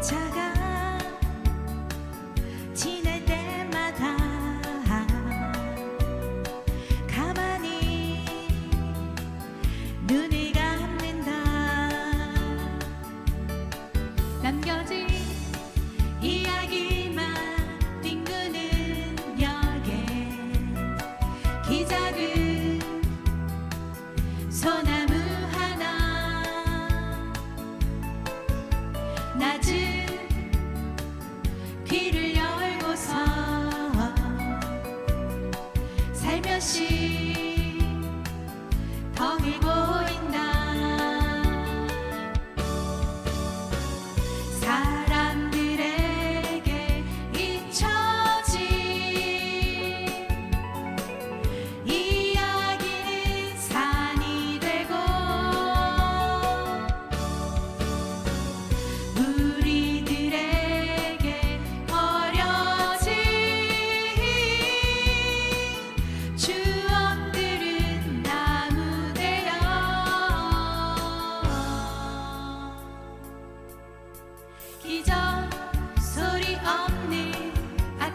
찾아 しい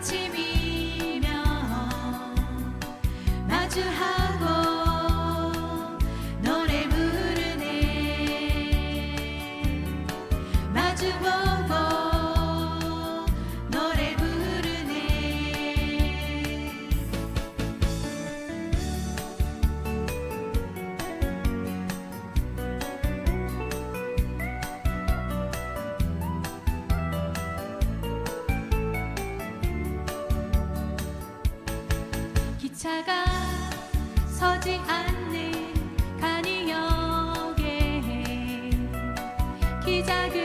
아침이면 마주하고 노래 부르네. 마주보 기차가 서지 않는 간이역에 기자들